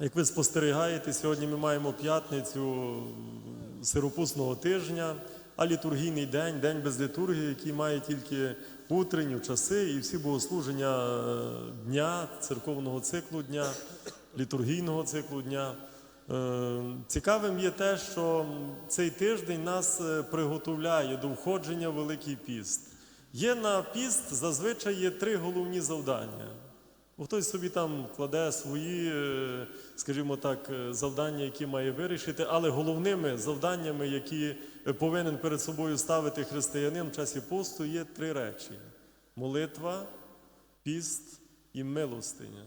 Як ви спостерігаєте, сьогодні ми маємо п'ятницю сиропусного тижня, а літургійний день, день без літургії, який має тільки утренню часи і всі богослуження е, дня, церковного циклу дня, літургійного циклу дня. Е, Цікавим є те, що цей тиждень нас е, приготовляє до входження в Великий піст. Є на піст зазвичай є три головні завдання. Хтось собі там кладе свої, е, скажімо так, е, завдання, які має вирішити, але головними завданнями, які е, повинен перед собою ставити християнин в часі посту, є три речі: молитва, піст і милостиня.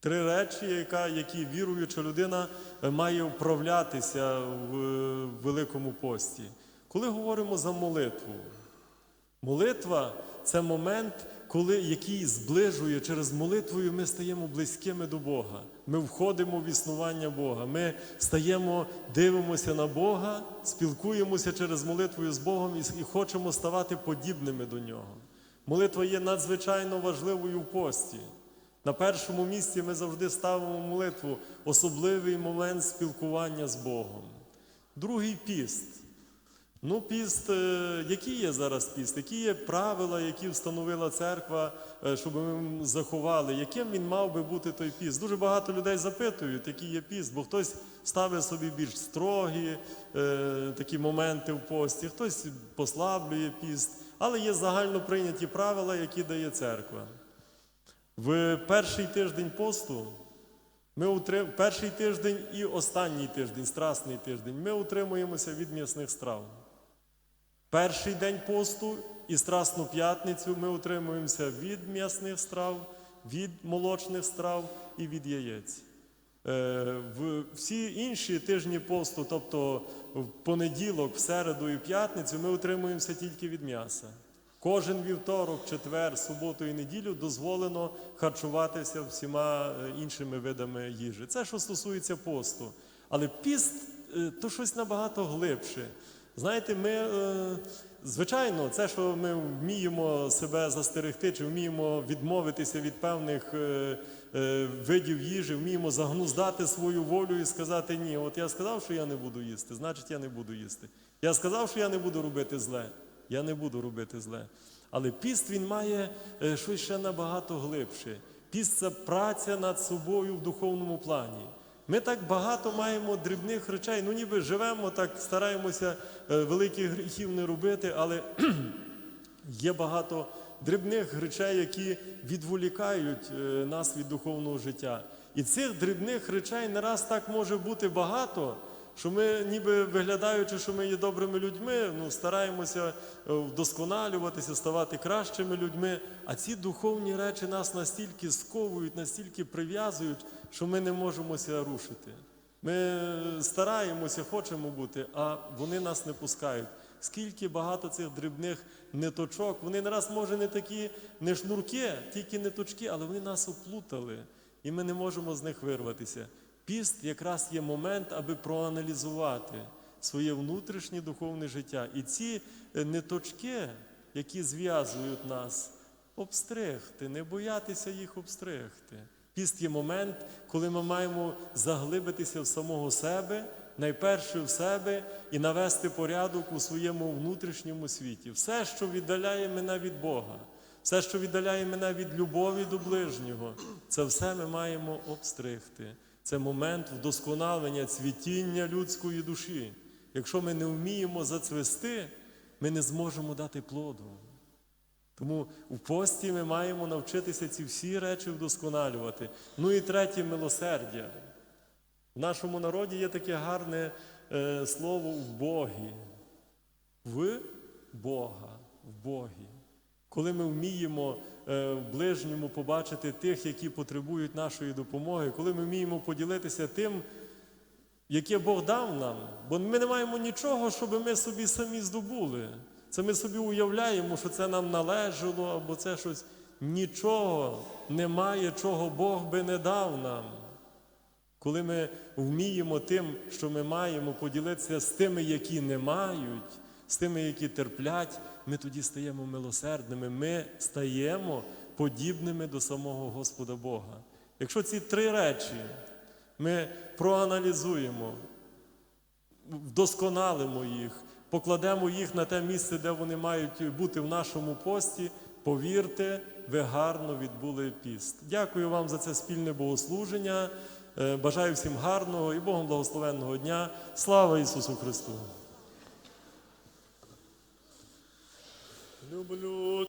Три речі, які віруюча людина має вправлятися в Великому пості. Коли говоримо за молитву, Молитва це момент, коли, який зближує через молитвою, ми стаємо близькими до Бога. Ми входимо в існування Бога. Ми стаємо, дивимося на Бога, спілкуємося через молитвою з Богом і, хочемо ставати подібними до Нього. Молитва є надзвичайно важливою в пості. На першому місці ми завжди ставимо молитву, особливий момент спілкування з Богом. Другий піст. Ну, піст, е, які є зараз піст? Які є правила, які встановила церква, е, щоб ми заховали? Яким він мав би бути той піст? Дуже багато людей запитують, який є піст, бо хтось ставить собі більш строгі е, такі моменти в пості, хтось послаблює піст, але є загально прийняті правила, які дає церква. В перший тиждень посту ми утрим... перший тиждень і останній тиждень, страсний тиждень, ми утримуємося від м'ясних страв. Перший день посту і Страсну п'ятницю ми утримуємося від м'ясних страв, від молочних страв і від яєць. Е, всі інші тижні посту, тобто в понеділок, в середу і п'ятницю, ми утримуємося тільки від м'яса. Кожен вівторок, четвер, суботу і неділю дозволено харчуватися всіма е, іншими видами їжі. Це що стосується посту. Але піст е, то щось набагато глибше. Знаєте, ми, е, звичайно, це, що ми вміємо себе застерегти, чи вміємо відмовитися від певних е, е, видів їжі, вміємо загнуздати свою волю і сказати, ні, от я сказав, що я не буду їсти, значить я не буду їсти. Я сказав, що я не буду робити зле, я не буду робити зле. Але піст він має щось ще набагато глибше. Піст це праця над собою в духовному плані. Ми так багато маємо дрібних речей, ну ніби живемо, так стараємося е, великих гріхів не робити, але є багато дрібних речей, які відволікають е, нас від духовного життя. І цих дрібних речей не раз так може бути багато, що ми, ніби виглядаючи, що ми є добрими людьми, ну, стараємося е, вдосконалюватися, ставати кращими людьми. А ці духовні речі нас настільки сковують, настільки прив'язують, що ми не можемо ся рушити. Ми стараємося, хочемо бути, а вони нас не пускають. Скільки багато цих дрібних ниточок, вони не раз, може, не такі, не шнурки, тільки ниточки, але вони нас оплутали, і ми не можемо з них вирватися. Піст якраз є момент, аби проаналізувати своє внутрішнє духовне життя. І ці е, ниточки, які зв'язують нас, обстригти, не боятися їх обстригти. Піст є момент, коли ми маємо заглибитися в самого себе, найперше в себе і навести порядок у своєму внутрішньому світі. Все, що віддаляє мене від Бога, все, що віддаляє мене від любові до ближнього, це все ми маємо обстригти. Це момент вдосконалення цвітіння людської душі. Якщо ми не вміємо зацвести, ми не зможемо дати плоду. Тому в пості ми маємо навчитися ці всі речі вдосконалювати. Ну і третє милосердя. В нашому народі є таке гарне е, слово в Богі. В Бога, в Богі. Коли ми вміємо е, в ближньому побачити тих, які потребують нашої допомоги, коли ми вміємо поділитися тим, яке Бог дав нам, бо ми не маємо нічого, щоб ми собі самі здобули. Це ми собі уявляємо, що це нам належало, або це щось. Нічого немає, чого Бог би не дав нам. Коли ми вміємо тим, що ми маємо, поділитися з тими, які не мають, з тими, які терплять, ми тоді стаємо милосердними, ми стаємо подібними до самого Господа Бога. Якщо ці три речі Ми проаналізуємо, вдосконалимо їх, покладемо їх на те місце, де вони мають бути в нашому пості. Повірте, ви гарно відбули піст. Дякую вам за це спільне богослуження. Е, Бажаю всім гарного і Богом благословенного дня. Слава Ісусу Христу! Люблю